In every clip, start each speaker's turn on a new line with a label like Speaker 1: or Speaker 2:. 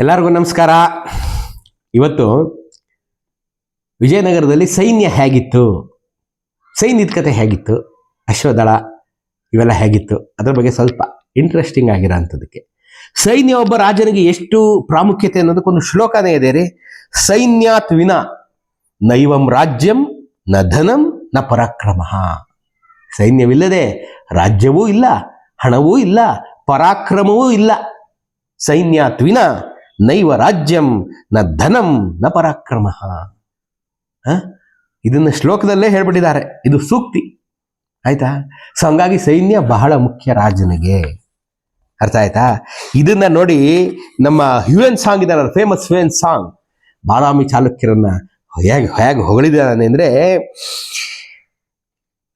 Speaker 1: ಎಲ್ಲರಿಗೂ ನಮಸ್ಕಾರ. ಇವತ್ತು ವಿಜಯನಗರದಲ್ಲಿ ಸೈನ್ಯ ಹೇಗಿತ್ತು? ಸೈನ್ಯದ ಕತೆ ಹೇಗಿತ್ತು? ಅಶ್ವದಳ ಇವೆಲ್ಲ ಹೇಗಿತ್ತು? ಅದರ ಬಗ್ಗೆ ಸ್ವಲ್ಪ ಇಂಟ್ರೆಸ್ಟಿಂಗ್ ಆಗಿರೋ ಅಂಥದ್ದಕ್ಕೆ. ಸೈನ್ಯ ಒಬ್ಬ ರಾಜನಿಗೆ ಎಷ್ಟು ಪ್ರಾಮುಖ್ಯತೆ ಅನ್ನೋದಕ್ಕೊಂದು ಶ್ಲೋಕನೇ ಇದೆ ರೀ. ಸೈನ್ಯಾತ್ ವಿನ ನೈವಂ ರಾಜ್ಯಂ ನ ಧನಂ ನ ಪರಾಕ್ರಮ. ಸೈನ್ಯವಿಲ್ಲದೆ ರಾಜ್ಯವೂ ಇಲ್ಲ, ಹಣವೂ ಇಲ್ಲ, ಪರಾಕ್ರಮವೂ ಇಲ್ಲ. ಸೈನ್ಯಾತ್ ವಿನ ನೈವ ರಾಜ್ಯಂ ನ ಧನಂ ನ ಪರಾಕ್ರಮ. ಇದನ್ನ ಶ್ಲೋಕದಲ್ಲೇ ಹೇಳ್ಬಿಟ್ಟಿದ್ದಾರೆ. ಇದು ಸೂಕ್ತಿ. ಆಯ್ತಾ? ಸೊ, ಹಂಗಾಗಿ ಸೈನ್ಯ ಬಹಳ ಮುಖ್ಯ ರಾಜನಿಗೆ. ಅರ್ಥ ಆಯ್ತಾ? ಇದನ್ನ ನೋಡಿ ನಮ್ಮ ಹ್ಯೂಯನ್ ಸಾಂಗ್ ಇದಾರಲ್ಲ ಫೇಮಸ್ ಹ್ಯೂಯನ್ ಸಾಂಗ್. ಬಾದಾಮಿ ಚಾಲುಕ್ಯರನ್ನ ಹೇಗೆ ಹೇಗೆ ಹೊಗಳಿದ್ದಾನೆ ಅಂದ್ರೆ,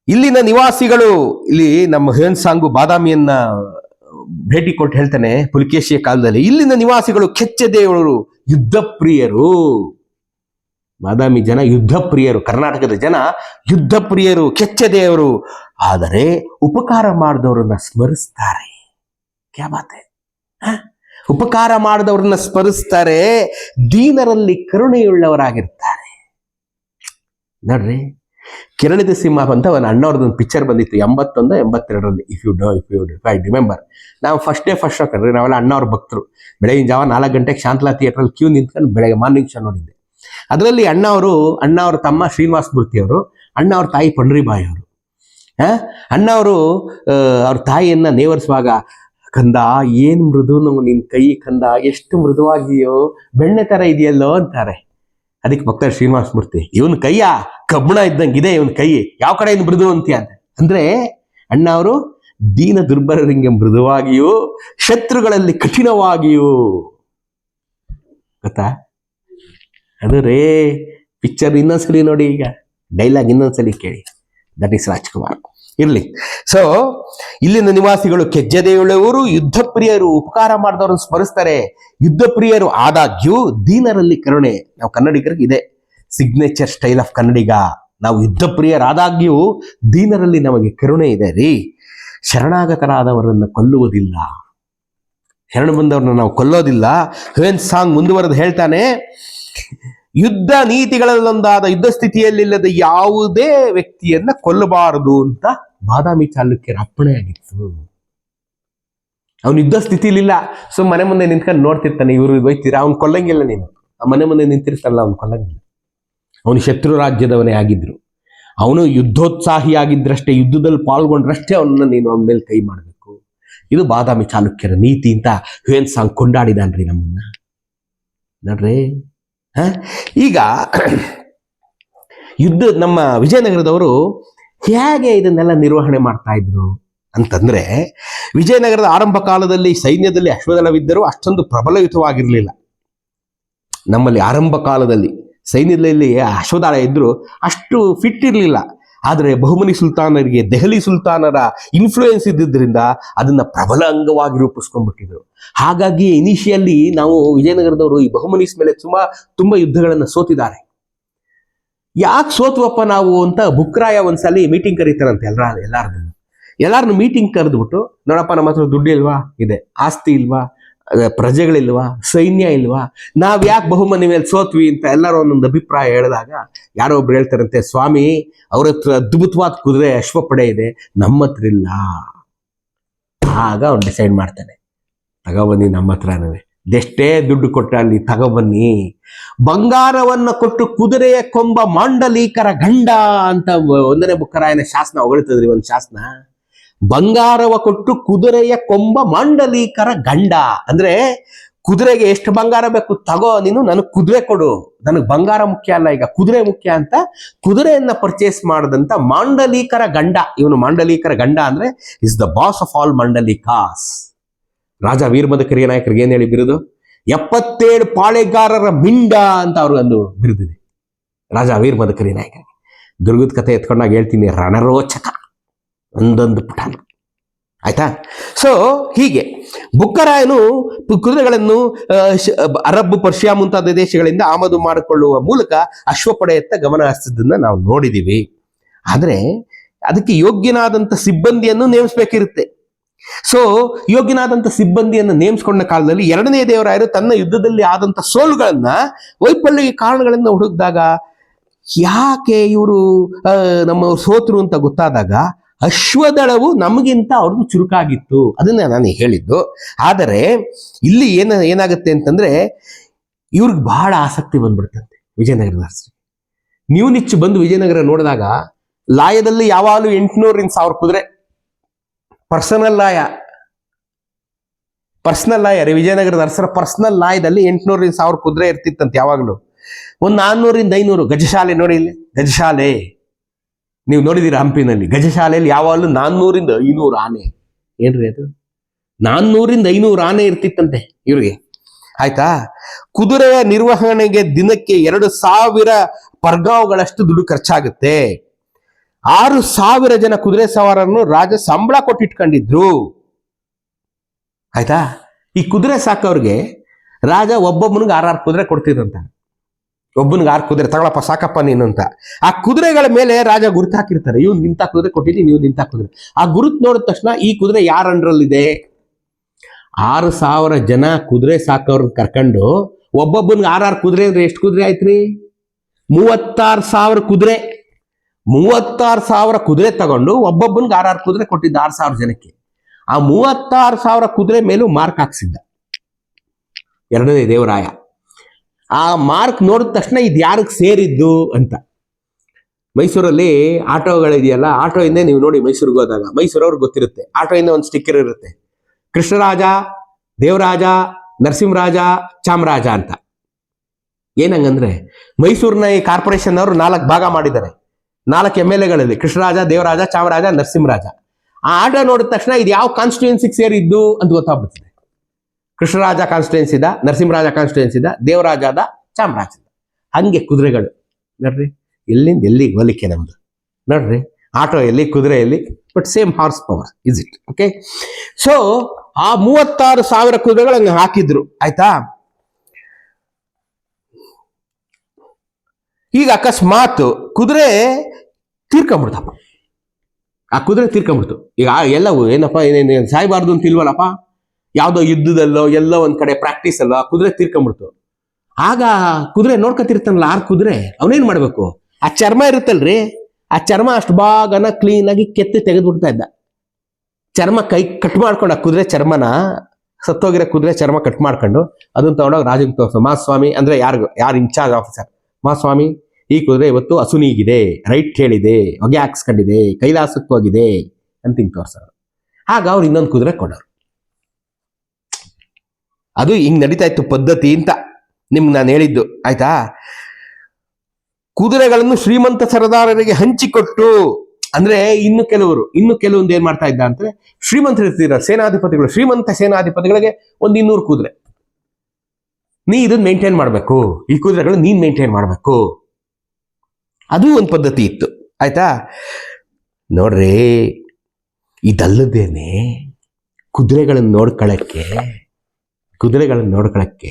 Speaker 1: ಇಲ್ಲಿನ ನಿವಾಸಿಗಳು, ಇಲ್ಲಿ ನಮ್ಮ ಹ್ಯೂಯನ್ ಸಾಂಗು ಬಾದಾಮಿಯನ್ನ ಭೇಟಿ ಕೊಟ್ಟು ಹೇಳ್ತಾನೆ ಪುಲಿಕೇಶಿಯ ಕಾಲದಲ್ಲಿ. ಇಲ್ಲಿನ ನಿವಾಸಿಗಳು ಕೆಚ್ಚದೇವರು ಯುದ್ಧ ಪ್ರಿಯರು ಬಾದಾಮಿ ಜನ ಯುದ್ಧ ಪ್ರಿಯರು ಕರ್ನಾಟಕದ ಜನ ಯುದ್ಧ ಪ್ರಿಯರು ಕೆಚ್ಚದೇವರು. ಆದರೆ ಉಪಕಾರ ಮಾಡಿದವರನ್ನ ಸ್ಮರಿಸ್ತಾರೆ. ಕ್ಯಾ ಬಾತೆ ಹ? ಉಪಕಾರ ಮಾಡಿದವರನ್ನ ಸ್ಮರಿಸ್ತಾರೆ, ದೀನರಲ್ಲಿ ಕರುಣೆಯುಳ್ಳವರಾಗಿರ್ತಾರೆ. ನೋಡ್ರಿ ಕಿರಣಿದ ಸಿಂಹ ಅಂತ ಒಂದು ಅಣ್ಣವ್ರದ್ದೊಂದು ಪಿಕ್ಚರ್ ಬಂದಿತ್ತು ಎಂಬತ್ತೊಂದು ಎಂಬತ್ತೆರಡರಲ್ಲಿ if you do if you if I remember ನಾವು ಫಸ್ಟ್ ಡೇ ಫಸ್ಟ್ ಶೋ ಕಣ್ರಿ ನಾವೆಲ್ಲ ಅಣ್ಣವ್ರ ಭಕ್ತರು. ಬೆಳಗಿನ ಜಾವ ನಾಲ್ಕು ಗಂಟೆಗೆ ಶಾಂತಲಾ ಥಿಯೇಟ್ರಲ್ಲಿ ಕ್ಯೂ ನಿಂತ್ಕೊಂಡು ಬೆಳಗ್ಗೆ ಮಾರ್ನಿಂಗ್ ಶೋ ನೋಡಿದ್ದೆ. ಅದರಲ್ಲಿ ಅಣ್ಣ ಅವರು ತಮ್ಮ ಶ್ರೀನಿವಾಸ ಮೂರ್ತಿ ಅವರು ಅಣ್ಣ ಅವ್ರ ತಾಯಿ ಪಂಡ್ರಿಬಾಯಿ ಅವರು. ಆ, ಅಣ್ಣ ಅವರು ತಾಯಿಯನ್ನ ನೇವರಿಸುವಾಗ ಕಂದ ಏನ್ ಮೃದು ನಿನ್ ಕೈ ಕಂದ ಎಷ್ಟು ಮೃದುವಾಗಿಯೋ ಬೆಣ್ಣೆ ತರ ಇದೆಯಲ್ಲೋ ಅಂತಾರೆ. ಅದಕ್ಕೆ ಭಕ್ತ ಶ್ರೀನಿವಾಸ ಮೂರ್ತಿ ಇವನ್ ಕೈಯ? ಕಬ್ಬಣ ಇದ್ದಂಗೆ ಇದೆ ಇವನ್ ಕೈ. ಯಾವ ಕಡೆ ಇನ್ನು ಮೃದು ಅಂತೀಯ ಅಂತ? ಅಂದ್ರೆ ಅಣ್ಣ ಅವರು ದೀನ ದುರ್ಬಲರಿಗೆ ಮೃದುವಾಗಿಯೂ, ಶತ್ರುಗಳಲ್ಲಿ ಕಠಿಣವಾಗಿಯೂ. ಗೊತ್ತಾ? ಅದು ರೇ ಪಿಕ್ಚರ್ ಇನ್ನೊಂದ್ಸಲಿ ನೋಡಿ ಈಗ. ಡೈಲಾಗ್ ಇನ್ನೊಂದ್ಸಲಿ ಕೇಳಿ. ದಟ್ ಈಸ್ ರಾಜ್ಕುಮಾರ್ ಇರ್ಲಿ. ಸೊ ಇಲ್ಲಿನ ನಿವಾಸಿಗಳು ಕೆಜ್ಜದೆಯುಳ್ಳವರು ಯುದ್ಧ ಪ್ರಿಯರು ಉಪಕಾರ ಮಾಡಿದವರನ್ನು ಸ್ಮರಿಸ್ತಾರೆ. ಯುದ್ಧ ಪ್ರಿಯರು ಆದಾಗ್ಯೂ ದೀನರಲ್ಲಿ ಕರುಣೆ. ನಾವು ಕನ್ನಡಿಗರಿಗೆ ಇದೆ. Signature style of Kannadiga. ನಾವು ಯುದ್ಧ ಪ್ರಿಯರಾದಾಗ್ಯೂ ದೀನರಲ್ಲಿ ನಮಗೆ ಕರುಣೆ ಇದೆ ರೀ. ಶರಣಾಗತರಾದವರನ್ನು ಕೊಲ್ಲುವುದಿಲ್ಲ. ಶರಣ ಬಂದವ್ರನ್ನ ನಾವು ಕೊಲ್ಲೋದಿಲ್ಲ. ಹೇನ್ ಸಾಂಗ್ ಮುಂದುವರೆದು ಹೇಳ್ತಾನೆ, ಯುದ್ಧ ನೀತಿಗಳಲ್ಲೊಂದಾದ ಯುದ್ಧ ಸ್ಥಿತಿಯಲ್ಲಿಲ್ಲದ ಯಾವುದೇ ವ್ಯಕ್ತಿಯನ್ನ ಕೊಲ್ಲಬಾರದು ಅಂತ ಬಾದಾಮಿ ಚಾಲುಕ್ಯರ ಅಪ್ಪಣೆಯಾಗಿತ್ತು ಅವನು ಯುದ್ಧ ಸ್ಥಿತಿಲಿಲ್ಲ ಸೊ ಮನೆ ಮುಂದೆ ನಿಂತ್ಕೊಂಡು ನೋಡ್ತಿರ್ತಾನೆ, ಇವರು ಬೈತೀರ ಅವ್ನು ಕೊಲ್ಲಂಗಿಲ್ಲ ನೀನು. ಆ ಮನೆ ಮುಂದೆ ನಿಂತಿರ್ತಾನಲ್ಲ, ಅವ್ನು ಕೊಲ್ಲಂಗಿಲ್ಲ. ಅವನು ಶತ್ರು ರಾಜ್ಯದವನೇ ಆಗಿದ್ರು. ಅವನು ಯುದ್ಧೋತ್ಸಾಹಿಯಾಗಿದ್ದರಷ್ಟೇ ಯುದ್ಧದಲ್ಲಿ ಪಾಲ್ಗೊಂಡ್ರಷ್ಟೇ ಅವನನ್ನ ನೀನು ಅವನ ಮೇಲೆ ಕೈ ಮಾಡಬೇಕು. ಇದು ಬಾದಾಮಿ ಚಾಲುಕ್ಯರ ನೀತಿ ಅಂತ ಹ್ಯೂಯನ್ ಸಾಂಗ್ ಕೊಂಡಾಡಿದಾನ್ರಿ ನಮ್ಮನ್ನ. ನೋಡ್ರಿ? ಈಗ ಯುದ್ಧ ನಮ್ಮ ವಿಜಯನಗರದವರು ಹೇಗೆ ಇದನ್ನೆಲ್ಲ ನಿರ್ವಹಣೆ ಮಾಡ್ತಾ ಇದ್ರು ಅಂತಂದ್ರೆ, ವಿಜಯನಗರದ ಆರಂಭ ಕಾಲದಲ್ಲಿ ಸೈನ್ಯದಲ್ಲಿ ಅಶ್ವದಳವಿದ್ದರೂ ಅಷ್ಟೊಂದು ಪ್ರಬಲಯುತವಾಗಿರಲಿಲ್ಲ. ನಮ್ಮಲ್ಲಿ ಆರಂಭ ಕಾಲದಲ್ಲಿ ಸೈನ್ಯದಲ್ಲಿ ಅಶ್ವದಾಳ ಇದ್ರು ಅಷ್ಟು ಫಿಟ್ ಇರಲಿಲ್ಲ. ಆದರೆ ಬಹುಮನಿ ಸುಲ್ತಾನರಿಗೆ, ದೆಹಲಿ ಸುಲ್ತಾನರ ಇನ್ಫ್ಲೂಯೆನ್ಸ್ ಇದ್ದಿದ್ದರಿಂದ ಅದನ್ನ ಪ್ರಬಲ ಅಂಗವಾಗಿ ರೂಪಿಸ್ಕೊಂಡ್ಬಿಟ್ಟಿದ್ರು. ಹಾಗಾಗಿ ಇನಿಷಿಯಲಿ ನಾವು ವಿಜಯನಗರದವರು ಈ ಬಹುಮನೀಸ್ ಮೇಲೆ ತುಂಬಾ ತುಂಬಾ ಯುದ್ಧಗಳನ್ನು ಸೋತಿದ್ದಾರೆ. ಯಾಕೆ ಸೋತುವಪ್ಪ ನಾವು ಅಂತ ಬುಕ್ರಾಯ ಒಂದ್ಸಲಿ ಮೀಟಿಂಗ್ ಕರೀತಾರಂತೆ ಎಲ್ಲರ ಎಲ್ಲಾರದನ್ನು. ಎಲ್ಲಾರನ್ನು ಮೀಟಿಂಗ್ ಕರೆದ್ಬಿಟ್ಟು, ನೋಡಪ್ಪ ನಮ್ಮ ಹತ್ರ ದುಡ್ಡು ಇಲ್ವಾ ಇದೆ. ಆಸ್ತಿ ಇಲ್ವಾ? ಪ್ರಜೆಗಳಿಲ್ವಾ? ಸೈನ್ಯ ಇಲ್ವಾ? ನಾವ್ ಯಾಕೆ ಬಹುಮನಿ ಮೇಲೆ ಸೋತ್ವಿ ಅಂತ ಎಲ್ಲರೂ ಒಂದೊಂದು ಅಭಿಪ್ರಾಯ ಹೇಳಿದಾಗ ಯಾರೋ ಒಬ್ರು ಹೇಳ್ತಾರಂತೆ, ಸ್ವಾಮಿ, ಅವ್ರ ಹತ್ರ ಅದ್ಭುತವಾದ ಕುದುರೆ ಅಶ್ವಪಡೆ ಇದೆ ನಮ್ಮ ಹತ್ರ ಇಲ್ಲ ಆಗ ಅವ್ನು ಡಿಸೈಡ್ ಮಾಡ್ತಾನೆ ತಗೋಬನ್ನಿ ನಮ್ಮ ಹತ್ರನವೇ ಎಷ್ಟೇ ದುಡ್ಡು ಕೊಟ್ಟ ಅಲ್ಲಿ ತಗೊಬನ್ನಿ ಬಂಗಾರವನ್ನ ಕೊಟ್ಟು ಕುದುರೆಯ ಕೊಂಬ ಮಾಂಡಲೀಕರ ಗಂಡ ಅಂತ ಒಂದನೇ ಬುಕ್ಕರಾಯನ ಶಾಸನ ಹೊಗಳ್ತದ್ರಿ ಒಂದು ಶಾಸನ? ಬಂಗಾರವ ಕೊಟ್ಟು ಕುದುರೆಯ ಕೊಂಬ ಮಾಂಡಲೀಕರ ಗಂಡ. ಅಂದ್ರೆ ಕುದುರೆಗೆ ಎಷ್ಟು ಬಂಗಾರ ಬೇಕು ತಗೋ, ನೀನು ನನಗೆ ಕುದುರೆ ಕೊಡು. ನನಗೆ ಬಂಗಾರ ಮುಖ್ಯ ಅಲ್ಲ ಈಗ. ಕುದುರೆ ಮುಖ್ಯ ಅಂತ ಕುದುರೆಯನ್ನ ಪರ್ಚೇಸ್ ಮಾಡದಂತ ಮಾಂಡಲೀಕರ ಗಂಡ. ಇವನು ಮಾಂಡಲೀಕರ ಗಂಡ ಅಂದ್ರೆ is the boss of all ಮಾಂಡಲೀಕಾಸ್. ರಾಜ ವೀರಮದ ಕಿರಿಯ ನಾಯಕರಿಗೆ ಏನ್ ಹೇಳಿ ಬಿರುದು? ಎಪ್ಪತ್ತೇಳು ಪಾಳೆಗಾರರ ಮಿಂಡ ಅಂತ ಅವ್ರಿಗೊಂದು ಬಿರುದಿದೆ. ರಾಜ ವೀರಮದ ಕಿರಿಯ ನಾಯಕರಿಗೆ. ದುರ್ಗದ ಕಥೆ ಎತ್ಕೊಂಡಾಗ ಹೇಳ್ತೀನಿ, ರಣರೋಚಕ. ಒಂದೊಂದು ಪುಟ ಆಯ್ತಾ? ಸೊ ಹೀಗೆ. ಬುಕ್ಕರಾಯನು ಕುದುರೆಗಳನ್ನು ಅರಬ್ ಪರ್ಷಿಯಾ ಮುಂತಾದ ದೇಶಗಳಿಂದ ಆಮದು ಮಾಡಿಕೊಳ್ಳುವ ಮೂಲಕ ಅಶ್ವಪಡೆಯತ್ತ ಗಮನ ಹರಿಸಿದ್ದನ್ನ ನಾವು ನೋಡಿದೀವಿ. ಆದ್ರೆ, ಅದಕ್ಕೆ ಯೋಗ್ಯನಾದಂತ ಸಿಬ್ಬಂದಿಯನ್ನು ನೇಮಿಸ್ಬೇಕಿರುತ್ತೆ. ಸೊ ಯೋಗ್ಯನಾದಂಥ ಸಿಬ್ಬಂದಿಯನ್ನು ನೇಮಿಸಿಕೊಂಡ ಕಾಲದಲ್ಲಿ ಎರಡನೇ ದೇವರಾಯರು ತನ್ನ ಯುದ್ಧದಲ್ಲಿ ಆದಂಥ ಸೋಲುಗಳನ್ನ ವೈಫಲ್ಯ ಕಾರಣಗಳನ್ನ ಹುಡುಕಿದಾಗ, ಯಾಕೆ ಇವರು ನಮ್ಮ ಸೋತರು ಅಂತ ಗೊತ್ತಾದಾಗ ಅಶ್ವದಳವು ನಮಗಿಂತ ಅವ್ರದ್ದು ಚುರುಕಾಗಿತ್ತು. ಅದನ್ನ ನಾನು ಹೇಳಿದ್ದು. ಆದರೆ, ಇಲ್ಲಿ ಏನ, ಏನಾಗುತ್ತೆ ಅಂತಂದ್ರೆ, ಇವ್ರಿಗೆ ಬಹಳ ಆಸಕ್ತಿ ಬಂದ್ಬಿಡ್ತಂತೆ ವಿಜಯನಗರದ ನೀವು ನಿಚ್ಚು ಬಂದು ವಿಜಯನಗರ ನೋಡಿದಾಗ, ಲಾಯದಲ್ಲಿ ಯಾವಾಗಲೂ ಎಂಟುನೂರಿಂದ ಸಾವಿರ ಕುದುರೆ. ಪರ್ಸನಲ್ ಲಾಯ. ಪರ್ಸನಲ್ ಲಾಯ ರೀ ವಿಜಯನಗರದ ಅರಸರ ಪರ್ಸನಲ್ ಲಾಯದಲ್ಲಿ ಎಂಟುನೂರಿಂದ ಸಾವಿರ ಕುದುರೆ ಇರ್ತಿತ್ತಂತೆ ಯಾವಾಗಲೂ. ಒಂದು ನಾನ್ನೂರಿಂದ ಐನೂರು ಗಜಶಾಲೆ ನೋಡಿ ಇಲ್ಲಿ. ಗಜಶಾಲೆ. ನೀವು ನೋಡಿದ್ದೀರಾ ಹಂಪಿನಲ್ಲಿ? ಗಜಶಾಲೆಯಲ್ಲಿ ಯಾವಾಗಲೂ ನಾನ್ನೂರಿಂದ ಐನೂರು ಆನೆ. ಏನ್ರಿ ಅದು? ನಾನ್ನೂರಿಂದ ಐನೂರು ಆನೆ ಇರ್ತಿತ್ತಂತೆ ಇವ್ರಿಗೆ. ಆಯ್ತಾ? ಕುದುರೆಯ ನಿರ್ವಹಣೆಗೆ ದಿನಕ್ಕೆ ಎರಡು ಸಾವಿರ ಪರ್ಗಾವ್ಗಳಷ್ಟು ದುಡ್ಡು ಖರ್ಚಾಗುತ್ತೆ. ಆರು ಸಾವಿರ ಜನ ಕುದುರೆ ಸವಾರನ್ನು ರಾಜ ಸಂಬಳ ಕೊಟ್ಟಿಟ್ಕೊಂಡಿದ್ರು. ಆಯ್ತಾ? ಈ ಕುದುರೆ ಸಾಕೋರಿಗೆ ರಾಜ ಒಬ್ಬೊಬ್ಬನಿಗೆ ಆರಾರು ಕುದುರೆ ಕೊಡ್ತಿದ್ರಂತ. ಒಬ್ಬನಿಗೆ ಆರು ಕುದುರೆ, ತಗೊಳಪ್ಪ, ಸಾಕಪ್ಪ ನೀನು ಅಂತ. ಆ ಕುದುರೆಗಳ ಮೇಲೆ ರಾಜ ಗುರುತು ಹಾಕಿರ್ತಾರೆ. ಇವ್ನು ನಿಂತ ಕುದುರೆ ಕೊಟ್ಟಿದ್ದೀನಿ ನೀವು ನಿಂತ ಕುದುರೆ. ಆ ಗುರುತು ನೋಡಿದ ತಕ್ಷಣ ಈ ಕುದುರೆ ಯಾರ ಅಂಡ್ರಲ್ಲಿದೆ ಆರು ಸಾವಿರ ಜನ ಕುದುರೆ ಸಾಕೋರ್ನ ಕರ್ಕೊಂಡು ಒಬ್ಬೊಬ್ಬನಿಗೆ ಆರಾರು ಕುದುರೆ ಅಂದ್ರೆ ಎಷ್ಟು ಕುದುರೆ ಆಯ್ತ್ರಿ? ಮೂವತ್ತಾರು ಸಾವಿರ ಕುದುರೆ. ಮೂವತ್ತಾರು ಸಾವಿರ ಕುದುರೆ ತಗೊಂಡು ಒಬ್ಬೊಬ್ಬನಿಗೆ ಆರಾರು ಕುದುರೆ ಕೊಟ್ಟಿದ್ದ ಆರು ಸಾವಿರ ಜನಕ್ಕೆ. ಆ ಮೂವತ್ತಾರು ಸಾವಿರ ಕುದುರೆ ಮೇಲೂ ಮಾರ್ಕ್ ಹಾಕ್ಸಿದ್ದ. ಎರಡನೇ ದೇವರಾಯ. ಆ ಮಾರ್ಕ್ ನೋಡಿದ ತಕ್ಷಣ ಇದು ಯಾರಿಗೆ ಸೇರಿದ್ದು ಅಂತ. ಮೈಸೂರಲ್ಲಿ ಆಟೋಗಳಿದೆಯಲ್ಲ ಆಟೋ ಇಂದ ನೀವು ನೋಡಿ ಮೈಸೂರಿಗೆ ಹೋದಾಗ ಮೈಸೂರವ್ರಿಗೆ ಗೊತ್ತಿರುತ್ತೆ. ಆಟೋ ಇಂದ ಒಂದು ಸ್ಟಿಕ್ಕರ್ ಇರುತ್ತೆ. ಕೃಷ್ಣರಾಜ, ದೇವರಾಜ, ನರಸಿಂಹರಾಜ, ಚಾಮರಾಜ ಅಂತ. ಏನಂಗಂದ್ರೆ ಮೈಸೂರಿನ ಈ ಕಾರ್ಪೊರೇಷನ್ ಅವರು ನಾಲ್ಕು ಭಾಗ ಮಾಡಿದ್ದಾರೆ. ನಾಲ್ಕು ಎಂ ಎಲ್ ಎಗಳಲ್ಲಿ ಕೃಷ್ಣರಾಜ, ದೇವರಾಜ, ಚಾಮರಾಜ, ನರಸಿಂಹರಾಜ. ಆ ಆಟೋ ನೋಡಿದ ತಕ್ಷಣ ಇದು ಯಾವ ಕಾನ್ಸ್ಟಿಟ್ಯೂನ್ಸಿಗೆ ಸೇರಿದ್ದು ಅಂತ ಗೊತ್ತಾಗ್ಬಿಡ್ತದೆ. ಕೃಷ್ಣರಾಜ ಕಾನ್ಸ್ಟಿಟ್ಯೂನ್ಸಿದ ನರಸಿಂಹರಾಜ ಕಾನ್ಸ್ಟಿಟ್ಯೂನ್ಸಿದ ದೇವರಾಜದ ಚಾಮರಾಜ ಹಂಗೆ ಕುದುರೆಗಳು. ನೋಡ್ರಿ, ಎಲ್ಲಿಂದ ಎಲ್ಲಿಗೆ ಹೋಲಿಕೆ ನಮ್ದು? ನೋಡ್ರಿ, ಆಟೋ ಎಲ್ಲಿ, ಕುದುರೆ ಎಲ್ಲಿ but same horse power is it okay so ಆ ಮೂವತ್ತಾರು ಸಾವಿರ ಕುದುರೆಗಳು ಹಾಕಿದ್ರು. ಆಯ್ತಾ? ಈಗ ಅಕಸ್ಮಾತ್ ಕುದುರೆ ತೀರ್ಕೊಂಬಿಡ್ತಪ್ಪ ಆ ಕುದುರೆ ತೀರ್ಕೊಂಬಿಡ್ತು ಈಗ ಎಲ್ಲ ಎಲ್ಲವೂ ಏನಪ್ಪ ಏನೇನು ಸಾಯ್ಬಾರ್ದು ಅಂತ ಇಲ್ವಲ್ಲಪ್ಪ? ಯಾವುದೋ ಯುದ್ಧದಲ್ಲೋ ಎಲ್ಲೋ ಒಂದ್ ಕಡೆ ಪ್ರಾಕ್ಟೀಸ್ ಅಲ್ಲೋ ಆ ಕುದುರೆ ತೀರ್ಕೊಂಡ್ಬಿಡ್ತು. ಆಗ ಕುದುರೆ ನೋಡ್ಕೊತಿರ್ತಾನಲ್ಲ ಆರ್ ಕುದುರೆ, ಅವನೇನ್ ಮಾಡ್ಬೇಕು? ಆ ಚರ್ಮ ಇರುತ್ತಲ್ರಿ, ಆ ಚರ್ಮ ಅಷ್ಟು ಭಾಗನ ಕ್ಲೀನ್ ಆಗಿ ಕೆತ್ತಿ ತೆಗೆದ್ಬಿಡ್ತಾ ಇದ್ದ. ಚರ್ಮ ಕೈ ಕಟ್ ಮಾಡ್ಕೊಂಡು ಆ ಕುದುರೆ ಚರ್ಮನ, ಸತ್ತೋಗಿರೋ ಕುದುರೆ ಚರ್ಮ ಕಟ್ ಮಾಡ್ಕೊಂಡು ಅದನ್ನ ತಗೊಂಡೋಗಿ ರಾಜನ್ ತೋರಿಸು. ಮಾಸ್ವಾಮಿ ಅಂದ್ರೆ ಯಾರಿಗೂ ಯಾರು ಇನ್ಚಾರ್ಜ್ ಆಫೀಸರ್ ಮಹಾಸ್ವಾಮಿ ಈ ಕುದುರೆ ಇವತ್ತು ಅಸುನೀಗಿದೆ ರೈಟ್ ಹೇಳಿದೆ, ಹೊಗೆ ಹಾಕ್ಸ್ಕೊಂಡಿದೆ, ಕೈಲಾಸಕ್ಕೆ ಹೋಗಿದೆ ಅಂತ ಹಿಂಗೆ ತೋರ್ಸೋರು. ಆಗ ಅವ್ರು ಇನ್ನೊಂದು ಕುದುರೆ ಕೊಡೋರು. ಅದು ಹಿಂಗ್ ನಡೀತಾ ಇತ್ತು ಪದ್ಧತಿ ಅಂತ ನಿಮ್ಗೆ ನಾನು ಹೇಳಿದ್ದು, ಆಯ್ತಾ? ಕುದುರೆಗಳನ್ನು ಶ್ರೀಮಂತ ಸರದಾರರಿಗೆ ಹಂಚಿಕೊಟ್ಟು, ಅಂದ್ರೆ ಇನ್ನು ಕೆಲವರು, ಇನ್ನು ಕೆಲವೊಂದು ಏನ್ ಮಾಡ್ತಾ ಇದ್ದ ಅಂದ್ರೆ ಶ್ರೀಮಂತರು ಇರ್ತೀರ, ಸೇನಾಧಿಪತಿಗಳು, ಶ್ರೀಮಂತ ಸೇನಾಧಿಪತಿಗಳಿಗೆ ಒಂದು ಇನ್ನೂರು ಕುದುರೆ. ನೀ ಇದನ್ನ ಮೇಂಟೈನ್ ಮಾಡಬೇಕು, ಈ ಕುದುರೆಗಳು ನೀನ್ ಮೇಂಟೈನ್ ಮಾಡಬೇಕು. ಅದು ಒಂದು ಪದ್ಧತಿ ಇತ್ತು, ಆಯ್ತಾ? ನೋಡ್ರಿ, ಇದಲ್ಲದೇನೆ ಕುದುರೆಗಳನ್ನು ನೋಡ್ಕೊಳ್ಳಕ್ಕೆ ಕುದುರೆಗಳನ್ನು ನೋಡ್ಕೊಳಕ್ಕೆ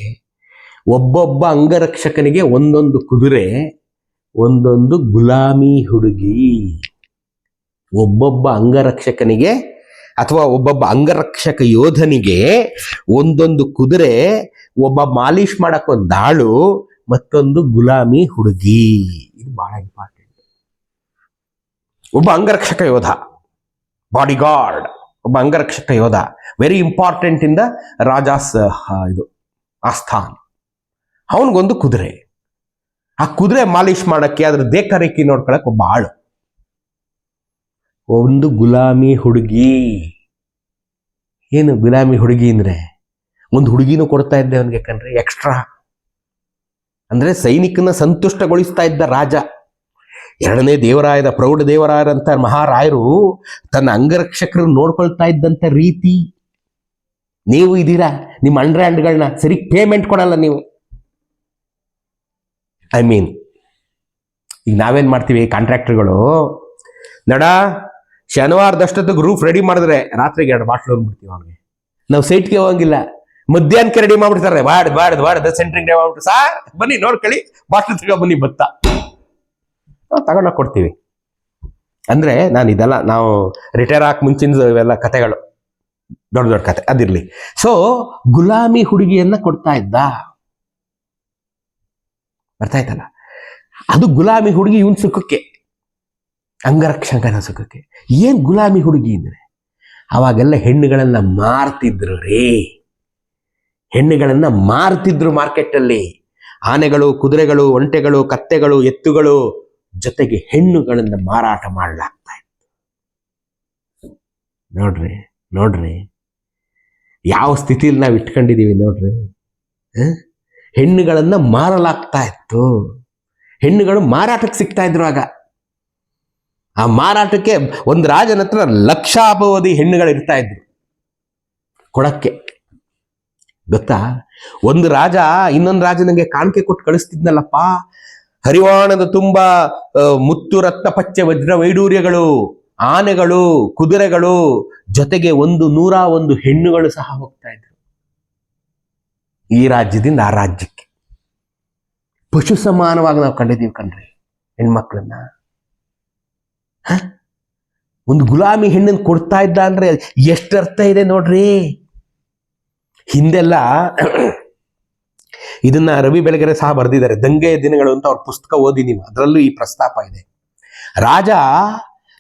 Speaker 1: ಒಬ್ಬೊಬ್ಬ ಅಂಗರಕ್ಷಕನಿಗೆ ಒಂದೊಂದು ಕುದುರೆ, ಒಂದೊಂದು ಗುಲಾಮಿ ಹುಡುಗಿ. ಒಬ್ಬೊಬ್ಬ ಅಂಗರಕ್ಷಕನಿಗೆ ಅಥವಾ ಒಬ್ಬೊಬ್ಬ ಅಂಗರಕ್ಷಕ ಯೋಧನಿಗೆ ಒಂದೊಂದು ಕುದುರೆ, ಒಬ್ಬ ಮಾಲೀಶ್ ಮಾಡಕ್ ಒಂದು ದಾಳು, ಮತ್ತೊಂದು ಗುಲಾಮಿ ಹುಡುಗಿ. ಇದು ಬಹಳ ಇಂಪಾರ್ಟೆಂಟ್ ಒಬ್ಬ ಅಂಗರಕ್ಷಕ ಯೋಧ ಬಾಡಿ ಗಾರ್ಡ್ ಒಬ್ಬ ಅಂಗರಕ್ಷಕ ಯೋಧ. Very important in the raja's ಇದು, ಆಸ್ಥಾನ್. ಅವನಿಗೊಂದು ಕುದುರೆ. ಆ ಕುದುರೆ ಮಾಲೀಶ್ ಮಾಡಕ್ಕೆ, ಅದ್ರ ದೇಖರೇಖಿ ನೋಡ್ಕೊಳಕ್ ಒಬ್ಬ ಆಳು. ಒಂದು ಗುಲಾಮಿ ಹುಡುಗಿ. ಏನು ಗುಲಾಮಿ ಹುಡುಗಿ ಅಂದ್ರೆ? ಒಂದು ಹುಡುಗಿನೂ ಕೊಡ್ತಾ ಇದ್ದೆ ಅವನಿಗೆ ಕಣ್ರಿ ಎಕ್ಸ್ಟ್ರಾ ಅಂದ್ರೆ ಸೈನಿಕನ ಸಂತುಷ್ಟಗೊಳಿಸ್ತಾ ಇದ್ದ ರಾಜ. ಎರಡನೇ ದೇವರಾಯದ, ಪ್ರೌಢ ದೇವರಾಯರಂತ ಮಹಾರಾಯರು ತನ್ನ ಅಂಗರಕ್ಷಕರು ನೋಡ್ಕೊಳ್ತಾ ಇದ್ದಂತ ರೀತಿ. ನೀವು ಇದ್ದೀರಾ? ನಿಮ್ಮ ಅಂಡರ್ ಹ್ಯಾಂಡ್ಗಳನ್ನ ಸರಿ ಪೇಮೆಂಟ್ ಕೊಡಲ್ಲ ನೀವು. ಐ ಮೀನ್ ಈಗ ನಾವೇನ್ ಮಾಡ್ತೀವಿ ಕಾಂಟ್ರಾಕ್ಟರ್ಗಳು ನಡ ಶನಿವಾರದಷ್ಟೊತ್ತು ರೂಫ್ ರೆಡಿ ಮಾಡಿದ್ರೆ ರಾತ್ರಿಗೆ ಎರಡು ಬಾಟ್ಲು ಅಂದ್ಬಿಡ್ತೀವಿ ಅವ್ರಿಗೆ ನಾವು ಸೈಟ್ಗೆ ಹೋಗಂಗಿಲ್ಲ. ಮಧ್ಯಾಹ್ನಕ್ಕೆ ರೆಡಿ ಮಾಡ್ಬಿಡ್ತಾರೆ. ಬಾಡ್ ಬಾಡ್ ಬಾಡ್ ಸೆಂಟ್ರಿಂಗ್ ರೆಡಿ ಮಾಡ್ಬಿಟ್ಟು, ಸಾರ್, ಬನ್ನಿ, ನೋಡ್ಕೊಳ್ಳಿ, ಬಾಟ್ಲು ತಗೋ ಬನ್ನಿ ಭತ್ತ ನಾವು ತಗೊಂಡೋಗಿ ಕೊಡ್ತೀವಿ. ಅಂದ್ರೆ ನಾನು ಇದೆಲ್ಲ ನಾವು ರಿಟೈರ್ ಹಾಕಿ ಮುಂಚಿನ ಇವೆಲ್ಲ ಕತೆಗಳು. ದೊಡ್ಡ ದೊಡ್ಡ ಕತೆ, ಅದಿರಲಿ. ಸೊ ಗುಲಾಮಿ ಹುಡುಗಿಯನ್ನ ಕೊಡ್ತಾ ಇದ್ದ. ಅರ್ಥ ಆಯ್ತಲ್ಲ? ಅದು ಗುಲಾಮಿ ಹುಡುಗಿ ಇವನ್ ಸುಖಕ್ಕೆ, ಅಂಗರಕ್ಷಕನ ಸುಖಕ್ಕೆ. ಏನ್ ಗುಲಾಮಿ ಹುಡುಗಿ ಅಂದ್ರೆ? ಅವಾಗೆಲ್ಲ ಹೆಣ್ಣುಗಳನ್ನ ಮಾರ್ತಿದ್ರು ರೀ. ಹೆಣ್ಣುಗಳನ್ನ ಮಾರ್ತಿದ್ರು ಮಾರ್ಕೆಟಲ್ಲಿ ಆನೆಗಳು, ಕುದುರೆಗಳು, ಒಂಟೆಗಳು, ಕತ್ತೆಗಳು, ಎತ್ತುಗಳು ಜೊತೆಗೆ ಹೆಣ್ಣುಗಳನ್ನು ಮಾರಾಟ ಮಾಡಲಾಗ್ತಾ ಇತ್ತು. ನೋಡ್ರಿ ನೋಡ್ರಿ. ಯಾವ ಸ್ಥಿತಿಯಲ್ಲಿ ನಾವು ಇಟ್ಕೊಂಡಿದ್ದೀವಿ ನೋಡ್ರಿ ಹೆಣ್ಣುಗಳನ್ನು ಮಾರಲಾಗ್ತಾ ಇತ್ತು. ಹೆಣ್ಣುಗಳು ಮಾರಾಟಕ್ಕೆ ಸಿಗ್ತಾ ಇದ್ರು ಆಗ. ಆ ಮಾರಾಟಕ್ಕೆ ಒಂದು ರಾಜನ ಹತ್ರ ಲಕ್ಷಾಪವಧಿ ಹೆಣ್ಣುಗಳು ಇರ್ತಾ ಇದ್ರು. ಕೊಡಕ್ಕೆ. ಗೊತ್ತಾ? ಒಂದು ರಾಜ ಇನ್ನೊಂದು ರಾಜನಿಗೆ ಕಾಣಿಕೆ ಕೊಟ್ಟು ಕಳಿಸ್ತಿದ್ನಲ್ಲಪ್ಪ. ಹರಿವಾಣದ ತುಂಬಾ ಮುತ್ತು ರತ್ನ ಪಚ್ಚೆ ವಜ್ರ ವೈಡೂರ್ಯಗಳು, ಆನೆಗಳು, ಕುದುರೆಗಳು ಜೊತೆಗೆ ಒಂದು ನೂರ ಒಂದು ಹೆಣ್ಣುಗಳು ಸಹ ಹೋಗ್ತಾ ಇದ್ರು. ಈ ರಾಜ್ಯದಿಂದ ಆ ರಾಜ್ಯಕ್ಕೆ. ಪಶು ಸಮಾನವಾಗಿ ನಾವು ಕಂಡಿದ್ದೀವಿ ಕಣ್ರಿ, ಹೆಣ್ಮಕ್ಳನ್ನ? ಒಂದು ಗುಲಾಮಿ ಹೆಣ್ಣನ್ನು ಕೊಡ್ತಾ ಇದ್ದ ಅಂದ್ರೆ ಎಷ್ಟರ್ಥ ಇದೆ ನೋಡ್ರಿ. ಹಿಂದೆಲ್ಲ ಇದನ್ನ ರವಿ ಬೆಳಗೆರೆ ಸಹ ಬರೆದಿದ್ದಾರೆ. ದಂಗೆಯ ದಿನಗಳು ಅಂತ ಅವ್ರ ಪುಸ್ತಕ ಓದಿ ನೀವು. ಅದರಲ್ಲೂ ಈ ಪ್ರಸ್ತಾಪ ಇದೆ. ರಾಜ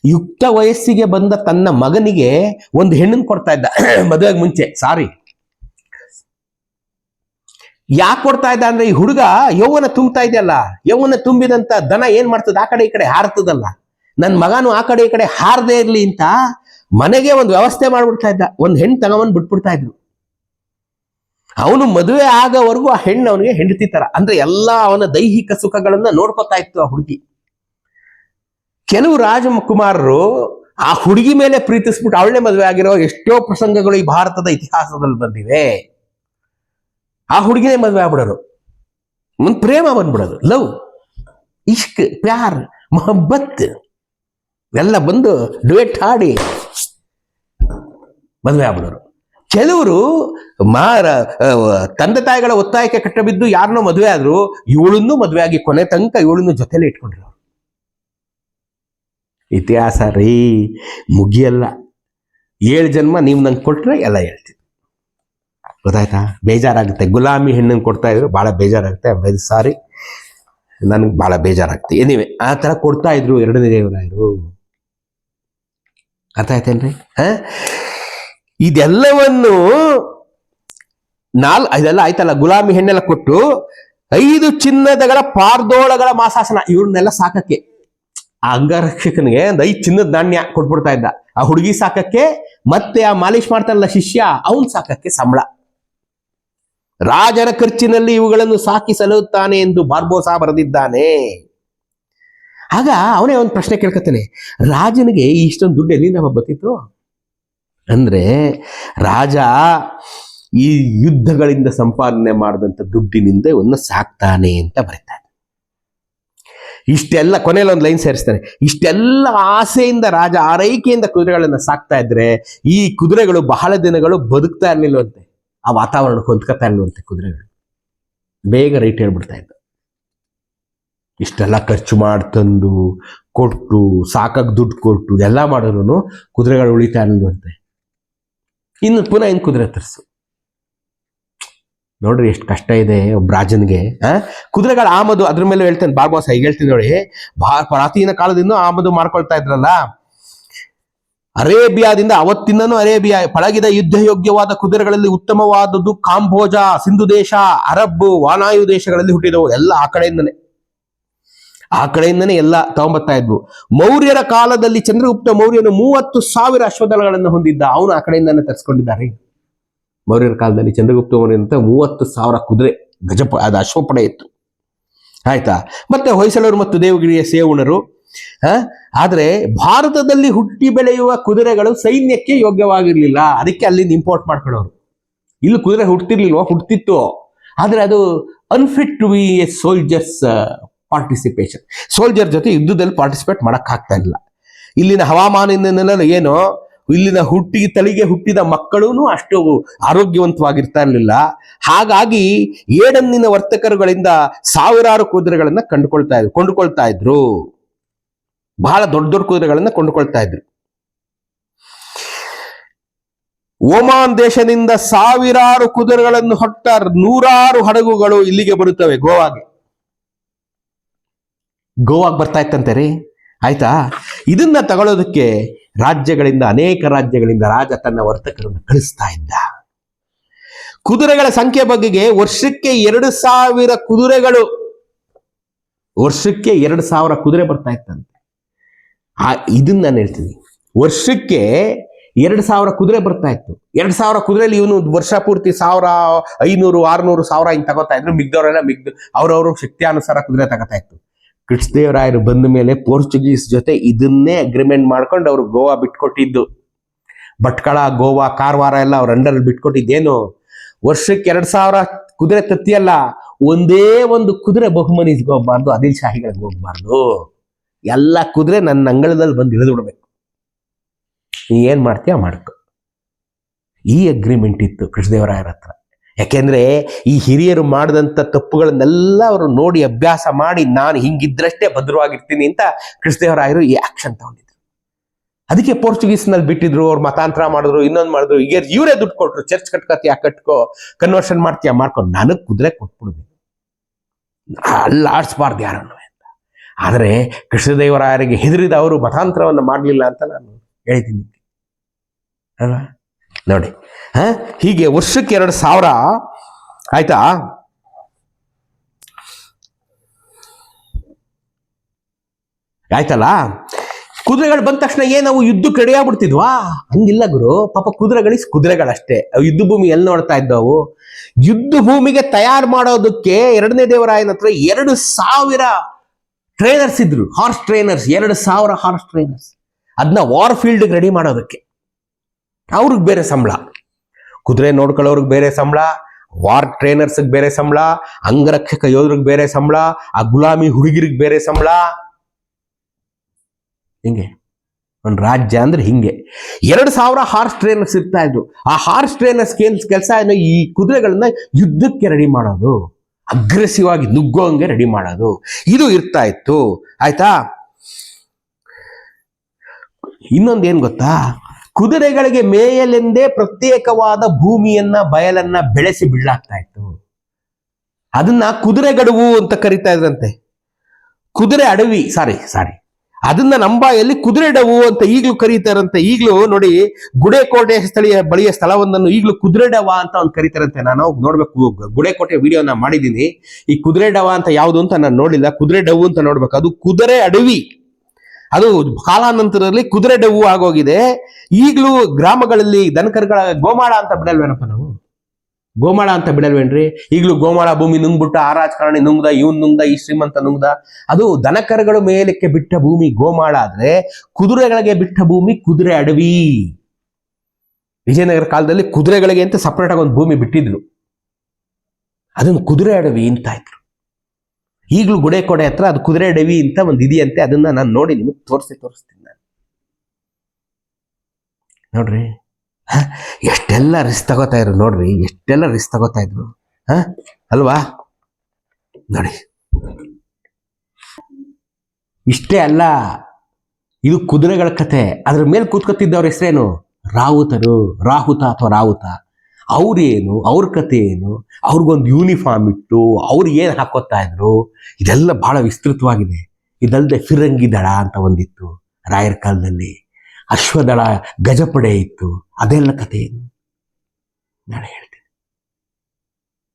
Speaker 1: ಯುಕ್ತ ವಯಸ್ಸಿಗೆ ಬಂದ ತನ್ನ ಮಗನಿಗೆ ಒಂದು ಹೆಣ್ಣನ್ನು ಕೊಡ್ತಾ ಇದ್ದ. ಮದುವೆಗೆ ಮುಂಚೆ. ಸಾರಿ ಯಾಕೆ ಕೊಡ್ತಾ ಇದ್ದ ಅಂದ್ರೆ ಈ ಹುಡುಗ ಯೌವನ ತುಂಬ್ತಾ ಇದೆಯಲ್ಲ. ಯೌವನ ತುಂಬಿದಂತ ದನ ಏನ್ ಮಾಡ್ತದ? ಆ ಕಡೆ ಈ ಕಡೆ ಹಾರ್ತದಲ್ಲ. ನನ್ನ ಮಗನು ಆ ಕಡೆ ಈ ಕಡೆ ಹಾರದೇ ಇರ್ಲಿ ಅಂತ ಮನೆಗೆ ಒಂದು ವ್ಯವಸ್ಥೆ ಮಾಡ್ಬಿಡ್ತಾ ಇದ್ದ. ಒಂದು ಹೆಣ್ಣು ತಗೊಂಡ್ ಬಿಟ್ಬಿಡ್ತಾ ಇದ್ರು. ಅವನು ಮದುವೆ ಆಗೋವರೆಗೂ ಆ ಹೆಣ್ಣು ಅವನಿಗೆ ಹೆಂಡತಿ ತರ. ಅಂದ್ರೆ ಎಲ್ಲ ಅವನ ದೈಹಿಕ ಸುಖಗಳನ್ನ ನೋಡ್ಕೊತಾ ಇತ್ತು ಆ ಹುಡುಗಿ. ಕೆಲವು ರಾಜಕುಮಾರರು ಆ ಹುಡುಗಿ ಮೇಲೆ ಪ್ರೀತಿಸ್ಬಿಟ್ಟು ಅವಳೇ ಮದುವೆ ಆಗಿರೋ ಎಷ್ಟೋ ಪ್ರಸಂಗಗಳು ಈ ಭಾರತದ ಇತಿಹಾಸದಲ್ಲಿ ಬಂದಿವೆ. ಆ ಹುಡುಗಿನೇ ಮದುವೆ ಆಗ್ಬಿಡೋರು. ಒಂದು ಪ್ರೇಮ ಬಂದ್ಬಿಡೋದು. ಲವ್, ಇಷ್ಕ್, ಪ್ಯಾರ್, ಮೊಹಬ್ಬತ್, ಎಲ್ಲ ಬಂದು ಡುವೆಟ್ ಹಾಡಿ ಮದುವೆ ಆಗ್ಬಿಡೋರು. ಕೆಲವರು ಮಾರ ತಂದೆ ತಾಯಿಗಳ ಒತ್ತಾಯಕ್ಕೆ ಕಟ್ಟಬಿದ್ದು ಯಾರನ್ನೋ ಮದುವೆ ಆದ್ರು ಇವಳನ್ನು ಮದುವೆ ಆಗಿ ಕೊನೆ ತನಕ ಇವಳನ್ನು ಜೊತೆಲೆ ಇಟ್ಕೊಂಡ್ರು ಇತಿಹಾಸ ರೀ, ಮುಗಿಯಲ್ಲ. ಏಳು ಜನ್ಮ ನೀವು ನಂಗೆ ಕೊಟ್ರೆ ಎಲ್ಲ ಹೇಳ್ತೀನಿ. ಗೊತ್ತಾಯ್ತಾ? ಬೇಜಾರಾಗುತ್ತೆ. ಗುಲಾಮಿ ಹೆಣ್ಣನ್ನು ಕೊಡ್ತಾ ಇದ್ರು ಭಾಳ ಬೇಜಾರಾಗುತ್ತೆ. ಸಾರಿ ನನಗೆ ಭಾಳ ಬೇಜಾರಾಗುತ್ತೆ. ಎನಿವೆ ಆ ಥರ ಕೊಡ್ತಾ ಇದ್ರು ಎರಡನೇ ದೇವರಾಯರು. ಅರ್ಥ ಆಯ್ತೇನ್ರಿ? ಹ? ಇದೆಲ್ಲವನ್ನು ನಾಲ್ ಇದೆಲ್ಲ ಆಯ್ತಲ್ಲ, ಗುಲಾಮಿ ಹೆಣ್ಣೆಲ್ಲ ಕೊಟ್ಟು ಐದು ಚಿನ್ನದಗಳ ಪಾರ್ದೋಳಗಳ ಮಾಸಾಸನ, ಇವ್ರನ್ನೆಲ್ಲ ಸಾಕಕ್ಕೆ. ಆ ಅಂಗರಕ್ಷಕನಿಗೆ ಒಂದು ಐದು ಚಿನ್ನದ ನಾಣ್ಯ ಕೊಟ್ಬಿಡ್ತಾ ಇದ್ದ. ಆ ಹುಡುಗಿ ಸಾಕಕ್ಕೆ, ಮತ್ತೆ ಆ ಮಾಲೀಶ್ ಮಾಡ್ತಾರಲ್ಲ ಶಿಷ್ಯ, ಅವನ್ ಸಾಕಕ್ಕೆ ಸಂಬಳ. ರಾಜರ ಖರ್ಚಿನಲ್ಲಿ ಇವುಗಳನ್ನು ಸಾಕಿ ಸಲುತ್ತಾನೆ ಎಂದು ಬಾರ್ಬೋಸಾ ಬರೆದಿದ್ದಾನೆ. ಆಗ ಅವನೇ ಒಂದು ಪ್ರಶ್ನೆ ಕೇಳ್ಕೊತಾನೆ, ರಾಜನಿಗೆ ಇಷ್ಟೊಂದು ದುಡ್ಡು ಎಲ್ಲಿಂದ ಬರ್ತಿತ್ತು ಅಂದ್ರೆ, ರಾಜ ಈ ಯುದ್ಧಗಳಿಂದ ಸಂಪಾದನೆ ಮಾಡಿದಂಥ ದುಡ್ಡಿನಿಂದ ಇವನ್ನ ಸಾಕ್ತಾನೆ ಅಂತ ಬರೀತಾನೆ ಇಷ್ಟೆಲ್ಲ ಕೊನೆಯಲ್ಲಿ ಒಂದು ಲೈನ್ ಸೇರಿಸ್ತಾನೆ ಇಷ್ಟೆಲ್ಲ ಆಸೆಯಿಂದ ರಾಜ ಆರೈಕೆಯಿಂದ ಕುದುರೆಗಳನ್ನ ಸಾಕ್ತಾ ಇದ್ರೆ ಈ ಕುದುರೆಗಳು ಬಹಳ ದಿನಗಳು ಬದುಕ್ತಾ ಇರ್ಲಿಲ್ವಂತೆ. ಆ ವಾತಾವರಣಕ್ಕೆ ಹೊಂದ್ಕೊತಾ ಇರ್ಲಿಲ್ವಂತೆ ಕುದುರೆಗಳು. ಬೇಗ ರೈಟ್ ಹೇಳ್ಬಿಡ್ತಾ ಇದ್ದ. ಇಷ್ಟೆಲ್ಲ ಖರ್ಚು ಮಾಡಿ ತಂದು ಕೊಟ್ಟು, ಸಾಕಾಗಿ ದುಡ್ಡು ಕೊಟ್ಟು ಎಲ್ಲ ಮಾಡಿದ್ರು ಕುದುರೆಗಳು ಉಳಿತಾ ಇರ್ಲಿಲ್ವಂತೆ. ಇನ್ನು ಪುನಃ ಇನ್ನು ಕುದುರೆ ತರಿಸು? ನೋಡ್ರಿ ಎಷ್ಟು ಕಷ್ಟ ಇದೆ ಒಬ್ಬ ರಾಜನ್ಗೆ ಕುದುರೆಗಳ ಆಮದು, ಅದ್ರ ಮೇಲೆ ಹೇಳ್ತೇನೆ, ಭಾಗವಸ ಈಗ ಹೇಳ್ತೀನಿ ನೋಡಿ. ಭಾ, ಪ್ರಾಚೀನ ಕಾಲದಿಂದ ಆಮದು ಮಾಡ್ಕೊಳ್ತಾ ಇದ್ರಲ್ಲ. ಅರೇಬಿಯಾದಿಂದ ಅವತ್ತಿಂದನೂ ಅರೇಬಿಯಾ, ಪಳಗಿದ ಯುದ್ಧ ಯೋಗ್ಯವಾದ ಕುದುರೆಗಳಲ್ಲಿ ಉತ್ತಮವಾದದ್ದು ಕಾಂಬೋಜ, ಸಿಂಧು ದೇಶ ಅರಬ್ ವಾನಾಯು ದೇಶಗಳಲ್ಲಿ ಹುಟ್ಟಿದವು, ಎಲ್ಲ ಆ ಕಡೆಯಿಂದನೇ. ಆ ಕಡೆಯಿಂದನೇ ಎಲ್ಲ ತಗೊಂಬತ್ತಾ ಇದ್ವು. ಮೌರ್ಯರ ಕಾಲದಲ್ಲಿ ಚಂದ್ರಗುಪ್ತ ಮೌರ್ಯನು ಮೂವತ್ತು ಸಾವಿರ ಅಶ್ವದಳಗಳನ್ನು ಹೊಂದಿದ್ದ, ಅವನು ಆ ಕಡೆಯಿಂದನೇ ತರಿಸ್ಕೊಂಡಿದ್ದಾರೆ ಮೌರ್ಯರ ಕಾಲದಲ್ಲಿ ಚಂದ್ರಗುಪ್ತ ಮೂವತ್ತು ಸಾವಿರ ಕುದುರೆ ಗಜಪ ಅದು ಅಶ್ವಪಡೆ ಇತ್ತು. ಆಯ್ತಾ? ಮತ್ತೆ ಹೊಯ್ಸಳರು ಮತ್ತು ದೇವಗಿರಿಯ ಸೇವಣರು ಆದ್ರೆ ಭಾರತದಲ್ಲಿ ಹುಟ್ಟಿ ಬೆಳೆಯುವ ಕುದುರೆಗಳು ಸೈನ್ಯಕ್ಕೆ ಯೋಗ್ಯವಾಗಿರ್ಲಿಲ್ಲ. ಅದಕ್ಕೆ ಅಲ್ಲಿಂದ ಇಂಪೋರ್ಟ್ ಮಾಡ್ಕೊಳ್ಳೋರು. ಇಲ್ಲಿ ಕುದುರೆ ಹುಟ್ಟಿರ್ಲಿಲ್ವ? ಹುಟ್ಟಿತ್ತು. ಆದ್ರೆ ಅದು unfit to be a soldiers participation soldier ಜೊತೆ ಯುದ್ಧದಲ್ಲಿ ಪಾರ್ಟಿಸಿಪೇಟ್ ಮಾಡೋಕ್ಕಾಗ್ತಾ ಇಲ್ಲ. ಇಲ್ಲಿನ ಹವಾಮಾನದಿಂದನೆಲ್ಲ ಏನು? ಇಲ್ಲಿನ ಹುಟ್ಟಿ ತಳಿಗೆ ಹುಟ್ಟಿದ ಮಕ್ಕಳೂ ಅಷ್ಟು ಆರೋಗ್ಯವಂತವಾಗಿರ್ತಾ ಇರಲಿಲ್ಲ ಹಾಗಾಗಿ ಏಡನ್ನಿನ ವರ್ತಕರುಗಳಿಂದ ಸಾವಿರಾರು ಕುದುರೆಗಳನ್ನ ಕಂಡುಕೊಳ್ತಾ ಇದ್ರು, ಕೊಂಡುಕೊಳ್ತಾ ಇದ್ರು. ಬಹಳ ದೊಡ್ಡ ದೊಡ್ಡ ಕುದುರೆಗಳನ್ನ ಕೊಂಡುಕೊಳ್ತಾ ಇದ್ರು. ಓಮಾನ್ ದೇಶದಿಂದ ಸಾವಿರಾರು ಕುದುರೆಗಳನ್ನು ಹೊಟ್ಟ ನೂರಾರು ಹಡಗುಗಳು ಇಲ್ಲಿಗೆ ಬರುತ್ತವೆ ಗೋವಾಗೆ. ಗೋವಾಗೆ ಬರ್ತಾ ಇತ್ತಂತೆ ರೀ. ಆಯ್ತಾ? ಇದನ್ನ ತಗೊಳ್ಳೋದಕ್ಕೆ ರಾಜ್ಯಗಳಿಂದ, ಅನೇಕ ರಾಜ್ಯಗಳಿಂದ ರಾಜ ತನ್ನ ವರ್ತಕರನ್ನು ಕಳಿಸ್ತಾ ಇದ್ದ. ಕುದುರೆಗಳ ಸಂಖ್ಯೆ ಬಗೆಗೆ ವರ್ಷಕ್ಕೆ ಎರಡು ಸಾವಿರ ಕುದುರೆಗಳು, ವರ್ಷಕ್ಕೆ ಎರಡು ಸಾವಿರ ಕುದುರೆ ಬರ್ತಾ ಇತ್ತಂತೆ. ಆ, ಇದನ್ನ ನಾನು ಹೇಳ್ತೀನಿ. ವರ್ಷಕ್ಕೆ ಎರಡು ಸಾವಿರ ಕುದುರೆ ಬರ್ತಾ ಇತ್ತು. ಎರಡು ಸಾವಿರ ಕುದುರೆಯಲ್ಲಿ ಇವನು ವರ್ಷ ಪೂರ್ತಿ ಸಾವಿರ, ಐನೂರು, ಆರ್ನೂರು ಸಾವಿರ ಹಿಂಗೆ ತಗೋತಾ ಇದ್ರು. ಮಿಗ್ದವರೆಲ್ಲ ಮಿಗ್ದು, ಅವ್ರವ್ರ ಶಕ್ತಿಯಾನುಸಾರ ಕುದುರೆ ತಗೋತಾ ಇತ್ತು. ಕೃಷ್ಣದೇವರಾಯರು ಬಂದ ಮೇಲೆ ಪೋರ್ಚುಗೀಸ್ ಜೊತೆ ಇದನ್ನೇ ಅಗ್ರಿಮೆಂಟ್ ಮಾಡ್ಕೊಂಡು ಅವರು ಗೋವಾ ಬಿಟ್ಕೊಟ್ಟಿದ್ದು. ಭಟ್ಕಳ, ಗೋವಾ, ಕಾರವಾರ ಎಲ್ಲ ಅವ್ರ ಅಂಡರ್ ಬಿಟ್ಕೊಟ್ಟಿದ್ದೇನು. ವರ್ಷಕ್ಕೆ ಎರಡ್ ಸಾವಿರ ಕುದುರೆ ತತ್ತಿಯಲ್ಲ, ಒಂದೇ ಒಂದು ಕುದುರೆ ಬಹುಮನಿಗೆ ಹೋಗ್ಬಾರ್ದು ಅದಿಲ್ ಶಾಹಿಗಳಿಗೆ ಹೋಗ್ಬಾರ್ದು. ಎಲ್ಲ ಕುದುರೆ ನನ್ನ ಅಂಗಳದಲ್ಲಿ ಬಂದು ಇಳಿದು ಬಿಡ್ಬೇಕು. ನೀ ಏನ್ ಮಾಡ್ತೀಯ, ಮಾಡ್ಕೊ. ಈ ಅಗ್ರಿಮೆಂಟ್ ಇತ್ತು ಕೃಷ್ಣದೇವರಾಯರ ಹತ್ರ. ಯಾಕೆಂದ್ರೆ ಈ ಹಿರಿಯರು ಮಾಡಿದಂಥ ತಪ್ಪುಗಳನ್ನೆಲ್ಲ ಅವರು ನೋಡಿ ಅಭ್ಯಾಸ ಮಾಡಿ ನಾನು ಹಿಂಗಿದ್ರಷ್ಟೇ ಭದ್ರವಾಗಿರ್ತೀನಿ ಅಂತ ಕೃಷ್ಣದೇವರಾಯರು ಈ ಆಕ್ಷನ್ ತಗೊಂಡಿದ್ರು. ಅದಕ್ಕೆ ಪೋರ್ಚುಗೀಸ್ನಲ್ಲಿ ಬಿಟ್ಟಿದ್ರು, ಅವ್ರು ಮತಾಂತರ ಮಾಡಿದ್ರು, ಇನ್ನೊಂದು ಮಾಡಿದ್ರು. ಈಗ ಇವರೇ ದುಡ್ಡು ಕೊಟ್ರು. ಚರ್ಚ್ ಕಟ್ಕೋತೀಯ, ಕಟ್ಕೋ ಕನ್ವರ್ಷನ್ ಮಾಡ್ತೀಯ, ಮಾಡ್ಕೊ. ನನಗೆ ಕುದುರೆ ಕೊಟ್ಬಿಡ್ಬೇಕು. ಅಲ್ಲಿ ಆಡಿಸ್ಬಾರ್ದು ಯಾರನ್ನು ಅಂತ. ಆದರೆ ಕೃಷ್ಣದೇವರಾಯರಿಗೆ ಹೆದರಿದ ಅವರು ಮತಾಂತರವನ್ನು ಮಾಡಲಿಲ್ಲ ಅಂತ ನಾನು ಹೇಳ್ತೀನಿ. ಅಲ್ವಾ? ನೋಡಿ. ಹೀಗೆ ವರ್ಷಕ್ಕೆ ಎರಡು ಸಾವಿರ. ಆಯ್ತಾ? ಆಯ್ತಲ್ಲ? ಕುದುರೆಗಳು ಬಂದ ತಕ್ಷಣ ಏನ್ ನಾವು ಯುದ್ಧಕ್ಕೆ ರೆಡಿ ಹಂಗಿಲ್ಲ ಗುರು. ಪಾಪ ಕುದುರೆಗಳಿಸ್ ಕುದುರೆಗಳಷ್ಟೇ. ಯುದ್ಧ ಭೂಮಿ ಎಲ್ಲಿ ನೋಡ್ತಾ ಇದ್ದವು? ಯುದ್ಧ ಭೂಮಿಗೆ ತಯಾರು ಮಾಡೋದಕ್ಕೆ ಎರಡನೇ ದೇವರಾಯನ ಹತ್ರ ಎರಡು ಸಾವಿರ ಟ್ರೈನರ್ಸ್ ಇದ್ರು. ಹಾರ್ಸ್ ಟ್ರೈನರ್ಸ್ ಎರಡು ಸಾವಿರ ಹಾರ್ಸ್ ಟ್ರೈನರ್ಸ್ ಅದನ್ನ ವಾರ್ ಫೀಲ್ಡ್ ರೆಡಿ ಮಾಡೋದಕ್ಕೆ. ಅವ್ರಿಗೆ ಬೇರೆ ಸಂಬಳ. ಕುದುರೆ ನೋಡ್ಕೊಳ್ಳೋರ್ಗೆ ಬೇರೆ ಸಂಬಳ ವಾರ್ ಟ್ರೈನರ್ಸ್ಗೆ ಬೇರೆ ಸಂಬಳ, ಅಂಗರಕ್ಷಕ ಯೋಧರಿಗೆ ಬೇರೆ ಸಂಬಳ, ಆ ಗುಲಾಮಿ ಹುಡುಗಿರಿಗೆ ಬೇರೆ ಸಂಬಳ. ಹಿಂಗೆ. ಒಂದು ರಾಜ್ಯ ಅಂದ್ರೆ ಹಿಂಗೆ. ಎರಡು ಸಾವಿರ ಹಾರ್ಸ್ ಟ್ರೈನರ್ಸ್ ಇರ್ತಾ ಇದ್ರು. ಆ ಹಾರ್ಸ್ ಟ್ರೈನರ್ಸ್ ಕೆಲಸ ಏನು ಈ ಕುದುರೆಗಳನ್ನ ಯುದ್ಧಕ್ಕೆ ರೆಡಿ ಮಾಡೋದು. ಅಗ್ರೆಸಿವ್ ಆಗಿ ನುಗ್ಗೋಂಗೆ ರೆಡಿ ಮಾಡೋದು. ಇದು ಇರ್ತಾ ಇತ್ತು. ಆಯ್ತಾ? ಇನ್ನೊಂದು ಏನು ಗೊತ್ತಾ? ಕುದುರೆಗಳಿಗೆ ಮೇಯಲೆಂದೇ ಪ್ರತ್ಯೇಕವಾದ ಭೂಮಿಯನ್ನ, ಬಯಲನ್ನ ಬೆಳೆಸಿ ಬಿಡ್ಲಾಗ್ತಾ ಇತ್ತು. ಅದನ್ನ ಕುದುರೆಗಡುವು ಅಂತ ಕರಿತಾ ಇದ್ರಂತೆ. ಕುದುರೆ ಅಡವಿ ಸಾರಿ ಸಾರಿ ಅದನ್ನ ನಂಬಾಯಲ್ಲಿ ಕುದುರೆಡವು ಅಂತ ಈಗಲೂ ಕರೀತಾರಂತೆ ಈಗಲೂ ನೋಡಿ, ಗುಡೇಕೋಟೆ ಸ್ಥಳೀಯ ಬಳಿಯ ಸ್ಥಳವೊಂದನ್ನು ಈಗಲೂ ಕುದುರೆಡವ ಅಂತ ಒಂದು ಕರೀತಾರಂತೆ. ನಾನು ನೋಡ್ಬೇಕು, ಗುಡೇಕೋಟೆ ವಿಡಿಯೋನ ಮಾಡಿದ್ದೀನಿ. ಈ ಕುದುರೆ ಡವ ಅಂತ ಯಾವುದು ಅಂತ ನಾನು ನೋಡಿಲ್ಲ ಕುದುರೆ ಡವು ಅಂತ ನೋಡ್ಬೇಕು. ಅದು ಕುದುರೆ ಅಡವಿ. ಅದು ಕಾಲಾನಂತರದಲ್ಲಿ ಕುದುರೆ ಡೆವು ಆಗೋಗಿದೆ. ಈಗಲೂ ಗ್ರಾಮಗಳಲ್ಲಿ ದನಕರುಗಳ ಗೋಮಾಳ ಅಂತ ಬಿಡಲ್ವೇನಪ್ಪ ನಾವು? ಗೋಮಾಳ ಅಂತ ಬಿಡಲ್ವೇನ್ರಿ? ಈಗಲೂ ಗೋಮಾಳ ಭೂಮಿ ನುಂಗ್ಬಿಟ್ಟ, ಆ ರಾಜಕಾರಣಿ ನುಂಗ್ದ, ಇವನ್ ನುಂಗ್ದ, ಈ ಶ್ರೀಮಂತ ನುಂಗ್ದ. ಅದು ದನಕರುಗಳು ಮೇಲಕ್ಕೆ ಬಿಟ್ಟ ಭೂಮಿ ಗೋಮಾಳ ಆದ್ರೆ ಕುದುರೆಗಳಿಗೆ ಬಿಟ್ಟ ಭೂಮಿ ಕುದುರೆ ಅಡವಿ. ವಿಜಯನಗರ ಕಾಲದಲ್ಲಿ ಕುದುರೆಗಳಿಗೆ ಅಂತ ಸಪರೇಟ್ ಆಗಿ ಒಂದು ಭೂಮಿ ಬಿಟ್ಟಿದ್ರು ಅದನ್ನು ಕುದುರೆ ಅಡವಿ ಅಂತ ಇದ್ರು. ಈಗಲೂ ಗುಡೇಕೋಟೆ ಹತ್ರ ಅದು ಕುದುರೆ ಡವಿ ಅಂತ ಒಂದು ಇದೆಯಂತೆ, ಅದನ್ನ ನಾನು ನೋಡಿ ನಿಮಗೆ ತೋರಿಸಿ, ತೋರಿಸ್ತೀನಿ ನಾನು. ನೋಡ್ರಿ? ಎಷ್ಟೆಲ್ಲ ರಿಸ್ಕ್ ತಗೋತಾ ಇದ್ರು ನೋಡ್ರಿ, ಎಷ್ಟೆಲ್ಲ ರಿಸ್ಕ್ ತಗೋತಾ ಇದ್ರು, ಹ? ಅಲ್ವಾ? ನೋಡಿ. ಇಷ್ಟೇ ಅಲ್ಲ, ಇದು ಕುದುರೆಗಳ ಕತೆ. ಅದ್ರ ಮೇಲೆ ಕೂತ್ಕೊತಿದ್ದವ್ರ ಹೆಸರೇನು? ರಾಹುತರು. ರಾಹುತ ಅಥವಾ ರಾವುತ? ಅವ್ರೇನು, ಅವ್ರ ಕತೆ ಏನು ಅವ್ರಿಗೊಂದು ಯೂನಿಫಾರ್ಮ್ ಇಟ್ಟು, ಅವ್ರು ಏನು ಹಾಕೋತಾ ಇದ್ರು, ಇದೆಲ್ಲ ಬಹಳ ವಿಸ್ತೃತವಾಗಿದೆ. ಇದಲ್ಲದೆ ಫಿರಂಗಿ ದಳ ಅಂತ ಒಂದಿತ್ತು ರಾಯರ ಕಾಲದಲ್ಲಿ. ಅಶ್ವದಳ ಗಜಪಡೆ ಇತ್ತು, ಅದೆಲ್ಲ ಕಥೆ ಏನು ನಾಳೆ ಹೇಳ್ತೀನಿ.